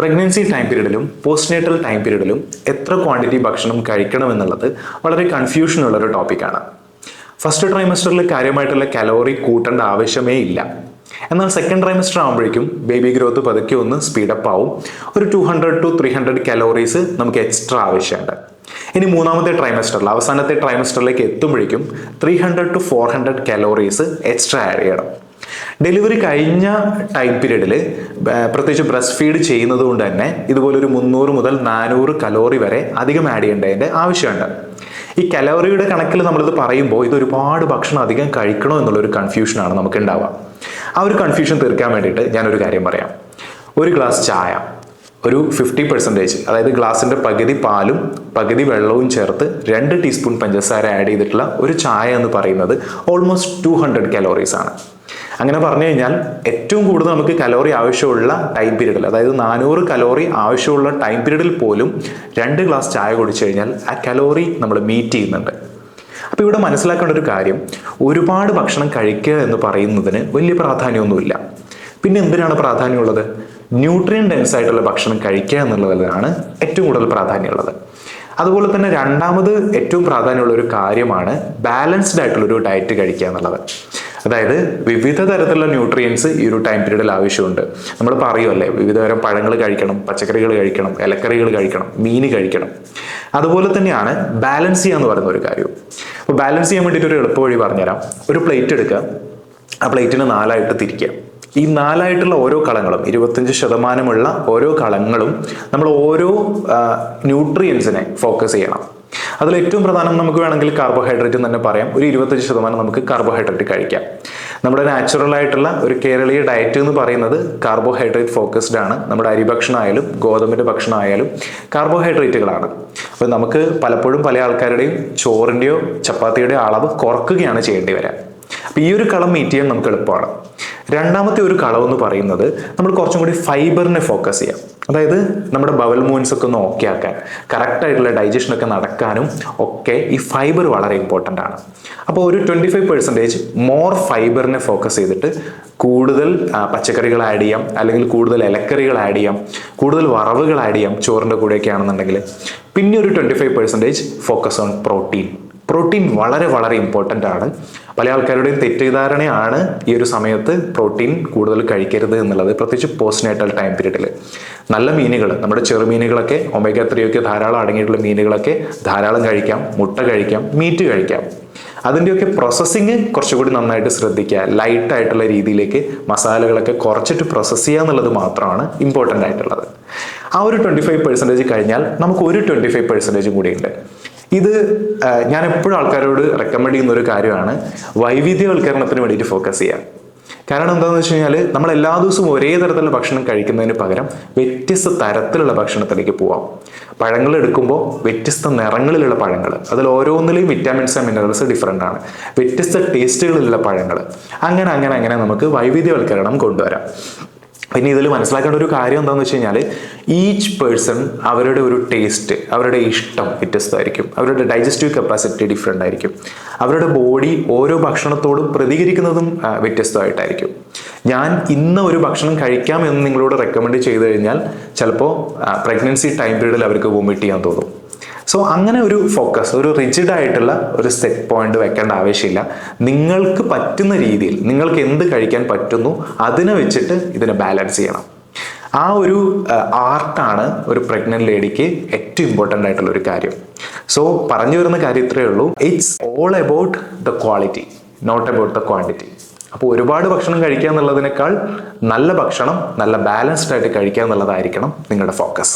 Pregnancy time പീരീഡിലും postnatal time പീരീഡിലും എത്ര ക്വാണ്ടിറ്റി ഭക്ഷണം കഴിക്കണം എന്നുള്ളത് വളരെ കൺഫ്യൂഷൻ ഉള്ള ഒരു ടോപ്പിക്കാണ് ഫസ്റ്റ് ട്രൈമസ്റ്ററിൽ കാര്യമായിട്ടുള്ള കലോറി കൂട്ടേണ്ട ആവശ്യമേ ഇല്ല. എന്നാൽ സെക്കൻഡ് ട്രൈമസ്റ്റർ ആകുമ്പോഴേക്കും ബേബി ഗ്രോത്ത് പതുക്കെ ഒന്ന് സ്പീഡപ്പ് ആവും. ഒരു two hundred to three hundred calories നമുക്ക് എക്സ്ട്രാ ആവശ്യമുണ്ട്. ഇനി മൂന്നാമത്തെ ട്രൈമസ്റ്ററിൽ അവസാനത്തെ ട്രൈമസ്റ്ററിലേക്ക് എത്തുമ്പോഴേക്കും three hundred to four hundred calories extra add ചെയ്യണം. ഡെലിവറി കഴിഞ്ഞ ടൈം പീരീഡിൽ പ്രത്യേകിച്ച് ബ്രസ്റ്റ് ഫീഡ് ചെയ്യുന്നത് കൊണ്ട് തന്നെ ഇതുപോലൊരു മുന്നൂറ് മുതൽ നാനൂറ് കലോറി വരെ അധികം ആഡ് ചെയ്യേണ്ടതിന്റെ ആവശ്യമുണ്ട്. ഈ കലോറിയുടെ കണക്കിൽ നമ്മളിത് പറയുമ്പോൾ ഇത് ഒരുപാട് ഭക്ഷണം അധികം കഴിക്കണോ എന്നുള്ളൊരു കൺഫ്യൂഷനാണ് നമുക്ക് ഉണ്ടാവുക ആ ഒരു കൺഫ്യൂഷൻ തീർക്കാൻ വേണ്ടിയിട്ട് ഞാനൊരു കാര്യം പറയാം. ഒരു ഗ്ലാസ് ചായ ഒരു ഫിഫ്റ്റി പെർസെന്റേജ് അതായത് ഗ്ലാസിന്റെ പകുതി പാലും പകുതി വെള്ളവും ചേർത്ത് രണ്ട് ടീസ്പൂൺ പഞ്ചസാര ആഡ് ചെയ്തിട്ടുള്ള ഒരു ചായ എന്ന് പറയുന്നത് ഓൾമോസ്റ്റ് ടു ഹൺഡ്രഡ് കലോറീസ് ആണ്. അങ്ങനെ പറഞ്ഞു കഴിഞ്ഞാൽ ഏറ്റവും കൂടുതൽ നമുക്ക് കലോറി ആവശ്യമുള്ള ടൈം പീരീഡിൽ അതായത് നാനൂറ് കലോറി ആവശ്യമുള്ള ടൈം പീരീഡിൽ പോലും രണ്ട് ഗ്ലാസ് ചായ കുടിച്ചു കഴിഞ്ഞാൽ ആ കലോറി നമ്മൾ മീറ്റ് ചെയ്യുന്നുണ്ട്. അപ്പോൾ ഇവിടെ മനസ്സിലാക്കേണ്ട ഒരു കാര്യം ഒരുപാട് ഭക്ഷണം കഴിക്കുക എന്ന് പറയുന്നതിന് വലിയ പ്രാധാന്യമൊന്നുമില്ല. പിന്നെ എന്തിനാണ് പ്രാധാന്യമുള്ളത്? ന്യൂട്രിയൻ ഡെൻസ് ആയിട്ടുള്ള ഭക്ഷണം കഴിക്കുക എന്നുള്ളതിനാണ് ഏറ്റവും കൂടുതൽ പ്രാധാന്യമുള്ളത്. അതുപോലെ തന്നെ രണ്ടാമത് ഏറ്റവും പ്രാധാന്യമുള്ള ഒരു കാര്യമാണ് ബാലൻസ്ഡ് ആയിട്ടുള്ള ഒരു ഡയറ്റ് കഴിക്കുക എന്നുള്ളത്. അതായത് വിവിധ തരത്തിലുള്ള ന്യൂട്രിയൻസ് ഈ ഒരു ടൈം പീരീഡിൽ ആവശ്യമുണ്ട്. നമ്മൾ പറയുമല്ലേ വിവിധ തരം പഴങ്ങൾ കഴിക്കണം പച്ചക്കറികൾ കഴിക്കണം ഇലക്കറികൾ കഴിക്കണം മീൻ കഴിക്കണം. അതുപോലെ തന്നെയാണ് ബാലൻസ് ചെയ്യുക എന്ന് പറയുന്ന ഒരു കാര്യം. അപ്പോൾ ബാലൻസ് ചെയ്യാൻ വേണ്ടിയിട്ട് ഒരു എളുപ്പ വഴി പറഞ്ഞുതരാം. ഒരു പ്ലേറ്റ് എടുക്കുക. ആ പ്ലേറ്റിന് നാലായിട്ട് തിരിക്കുക. ഈ നാലായിട്ടുള്ള ഓരോ കളങ്ങളും ഇരുപത്തഞ്ച് ശതമാനമുള്ള ഓരോ കളങ്ങളും നമ്മൾ ഓരോ ന്യൂട്രിയൻസിനെ ഫോക്കസ് ചെയ്യണം. അതിൽ ഏറ്റവും പ്രധാനം നമുക്ക് വേണമെങ്കിൽ കാർബോഹൈഡ്രേറ്റ് തന്നെ പറയാം. ഒരു ഇരുപത്തഞ്ച് ശതമാനം നമുക്ക് കാർബോഹൈഡ്രേറ്റ് കഴിക്കാം. നമ്മുടെ നാച്ചുറൽ ആയിട്ടുള്ള ഒരു കേരളീയ ഡയറ്റ് എന്ന് പറയുന്നത് കാർബോഹൈഡ്രേറ്റ് ഫോക്കസ്ഡ് ആണ്. നമ്മുടെ അരി ഭക്ഷണമായാലും ഗോതമ്പിന്റെ ഭക്ഷണമായാലും കാർബോഹൈഡ്രേറ്റുകളാണ് അപ്പോൾ നമുക്ക് പലപ്പോഴും പല ആൾക്കാരുടെയും ചോറിന്റെയോ ചപ്പാത്തിയുടെയോ അളവ് കുറക്കുകയാണ് ചെയ്യേണ്ടി വരാം. അപ്പോൾ ഈ ഒരു കളം മീറ്റ് ചെയ്യാൻ നമുക്ക് എളുപ്പമാണ്. രണ്ടാമത്തെ ഒരു കളം എന്ന് പറയുന്നത് നമ്മൾ കുറച്ചും കൂടി ഫൈബറിനെ ഫോക്കസ് ചെയ്യാം. അതായത് നമ്മുടെ ബവൽ മൂവ്മെൻസ് ഒക്കെ ഒന്ന് ഓക്കെ ആക്കാൻ കറക്റ്റായിട്ടുള്ള ഡൈജഷൻ ഒക്കെ നടക്കാനും ഒക്കെ ഈ ഫൈബർ വളരെ ഇമ്പോർട്ടന്റ് ആണ്. അപ്പോൾ ഒരു ട്വന്റി ഫൈവ് പെർസെന്റേജ് മോർ ഫൈബറിനെ ഫോക്കസ് ചെയ്തിട്ട് കൂടുതൽ പച്ചക്കറികൾ ആഡ് ചെയ്യാം അല്ലെങ്കിൽ കൂടുതൽ ഇലക്കറികൾ ആഡ് ചെയ്യാം കൂടുതൽ വറവുകൾ ആഡ് ചെയ്യാം ചോറിന്റെ കൂടെയൊക്കെ ആണെന്നുണ്ടെങ്കിൽ. പിന്നെ ഒരു twenty five percentage focus on protein protein വളരെ വളരെ ഇമ്പോർട്ടന്റ് ആണ്. പല ആൾക്കാരുടെയും തെറ്റിദ്ധാരണയാണ് ഈ ഒരു സമയത്ത് പ്രോട്ടീൻ കൂടുതൽ കഴിക്കരുത് എന്നുള്ളത് പ്രത്യേകിച്ച് പോസ്റ്റ് നേറ്റൽ ടൈം പീരീഡിൽ നല്ല മീനുകൾ നമ്മുടെ ചെറുമീനുകളൊക്കെ ഒമേഗ ത്രീ ഒക്കെ ധാരാളം അടങ്ങിയിട്ടുള്ള മീനുകളൊക്കെ ധാരാളം കഴിക്കാം മുട്ട കഴിക്കാം മീറ്റ് കഴിക്കാം. അതിന്റെയൊക്കെ പ്രോസസ്സിങ് കുറച്ചുകൂടി നന്നായിട്ട് ശ്രദ്ധിക്കുക. ലൈറ്റ് ആയിട്ടുള്ള രീതിയിലേക്ക് മസാലകളൊക്കെ കുറച്ചിട്ട് പ്രോസസ്സ് ചെയ്യുക എന്നുള്ളത് മാത്രമാണ് ഇമ്പോർട്ടന്റ് ആയിട്ടുള്ളത്. ആ ഒരു ട്വന്റി ഫൈവ് പെർസെന്റേജ് കഴിഞ്ഞാൽ നമുക്ക് ഒരു ട്വന്റി ഫൈവ് പെർസെന്റേജ് കൂടിയുണ്ട് ഇത് ഞാൻ എപ്പോഴും ആൾക്കാരോട് റെക്കമെൻഡ് ചെയ്യുന്ന ഒരു കാര്യമാണ് വൈവിധ്യവൽക്കരണത്തിന് വേണ്ടിയിട്ട് ഫോക്കസ് ചെയ്യുക. കാരണം എന്താണെന്ന് വെച്ച് കഴിഞ്ഞാൽ നമ്മൾ എല്ലാ ദിവസവും ഒരേ തരത്തിലുള്ള ഭക്ഷണം കഴിക്കുന്നതിന് പകരം വ്യത്യസ്ത തരത്തിലുള്ള ഭക്ഷണത്തിലേക്ക് പോവാം. പഴങ്ങൾ എടുക്കുമ്പോൾ വ്യത്യസ്ത നിറങ്ങളിലുള്ള പഴങ്ങൾ അതിൽ ഓരോന്നിലെയും വിറ്റാമിൻസ് ആൻഡ് മിനറൽസ് ഡിഫറെന്റ് ആണ്. വ്യത്യസ്ത ടേസ്റ്റുകളിലുള്ള പഴങ്ങൾ അങ്ങനെ അങ്ങനെ അങ്ങനെ നമുക്ക് വൈവിധ്യവൽക്കരണം കൊണ്ടുവരാം. പിന്നെ ഇതിൽ മനസ്സിലാക്കേണ്ട ഒരു കാര്യം എന്താണെന്ന് വെച്ച് കഴിഞ്ഞാൽ ഈച്ച് പേഴ്സൺ അവരുടെ ഒരു ടേസ്റ്റ് അവരുടെ ഇഷ്ടം വ്യത്യസ്തമായിരിക്കും. അവരുടെ ഡൈജസ്റ്റീവ് കപ്പാസിറ്റി ഡിഫറെന്റ് ആയിരിക്കും. അവരുടെ ബോഡി ഓരോ ഭക്ഷണത്തോടും പ്രതികരിക്കുന്നതും വ്യത്യസ്തമായിട്ടായിരിക്കും. ഞാൻ ഇന്ന് ഒരു ഭക്ഷണം കഴിക്കാം എന്ന് നിങ്ങളോട് റെക്കമെൻഡ് ചെയ്തു കഴിഞ്ഞാൽ ചിലപ്പോൾ പ്രഗ്നൻസി ടൈം പീരീഡിൽ അവർക്ക് വോമിറ്റ് ചെയ്യാൻ തോന്നും. സോ അങ്ങനെ ഒരു ഫോക്കസ് ഒരു റിജിഡ് ആയിട്ടുള്ള ഒരു സെറ്റ് പോയിന്റ് വെക്കേണ്ട ആവശ്യമില്ല. നിങ്ങൾക്ക് പറ്റുന്ന രീതിയിൽ നിങ്ങൾക്ക് എന്ത് കഴിക്കാൻ പറ്റുന്നു അതിനെ വെച്ചിട്ട് ഇതിനെ ബാലൻസ് ചെയ്യണം. ആ ഒരു ആർട്ടാണ് ഒരു പ്രഗ്നന്റ് ലേഡിക്ക് ഏറ്റവും ഇമ്പോർട്ടന്റ് ആയിട്ടുള്ള ഒരു കാര്യം. സോ പറഞ്ഞു വരുന്ന കാര്യം ഇത്രയേ ഉള്ളൂ. It's all about the quality not about the quantity അപ്പോൾ ഒരുപാട് ഭക്ഷണം കഴിക്കുക എന്നുള്ളതിനേക്കാൾ നല്ല ഭക്ഷണം നല്ല ബാലൻസ്ഡ് ആയിട്ട് കഴിക്കുക എന്നുള്ളതായിരിക്കണം നിങ്ങളുടെ ഫോക്കസ്